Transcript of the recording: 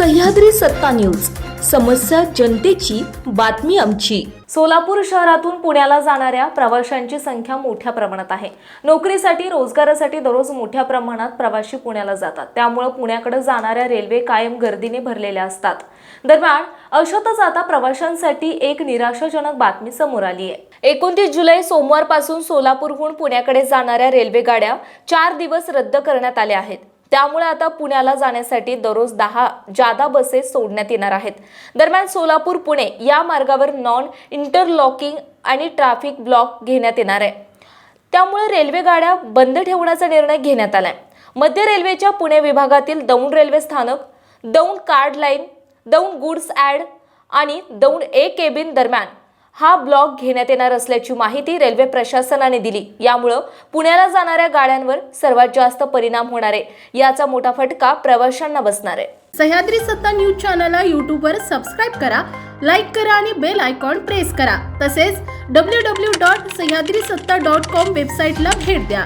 सह्याद्री सत्ता न्यूज. समस्या जनतेची बातमी आमची. सोलापूर शहरातून पुण्याला जाणाऱ्या प्रवाशांची संख्या मोठ्या प्रमाणात आहे. नोकरीसाठी रोजगारासाठी दररोज मोठ्या प्रमाणात प्रवासी पुण्याला जातात. त्यामुळे पुण्याकडे जाणाऱ्या रेल्वे कायम गर्दीने भरलेल्या असतात. दरम्यान अशातच आता प्रवाशांसाठी एक निराशाजनक बातमी समोर आली आहे. एकोणतीस जुलै सोमवारपासून सोलापूरहून पुण्याकडे जाणाऱ्या रेल्वे गाड्या चार दिवस रद्द करण्यात आल्या आहेत. त्यामुळे आता पुण्याला जाण्यासाठी दररोज दहा जादा बसेस सोडण्यात येणार आहेत. दरम्यान सोलापूर पुणे या मार्गावर नॉन इंटरलॉकिंग आणि ट्रॅफिक ब्लॉक घेण्यात येणार आहे. त्यामुळे रेल्वे गाड्या बंद ठेवण्याचा निर्णय घेण्यात आलाय. मध्य रेल्वेच्या पुणे विभागातील दौंड रेल्वे स्थानक Daund chord line Daund goods add आणि दौंड ए केबिन दरम्यान हा ब्लॉक घेण्यात येणार असल्याची माहिती रेल्वे प्रशासनाने दिली. यामुळं पुण्याला जाणाऱ्या गाड्यांवर सर्वात जास्त परिणाम होणार आहे. याचा मोठा फटका प्रवाशांना बसणार आहे. सह्याद्री सत्ता न्यूज चॅनलला यूट्यूबवर सबस्क्राईब करा लाईक करा आणि बेल आयकॉन प्रेस करा. तसेच डब्ल्यू डब्ल्यू डॉट सह्याद्री सत्ता डॉट कॉम वेबसाईटला भेट द्या.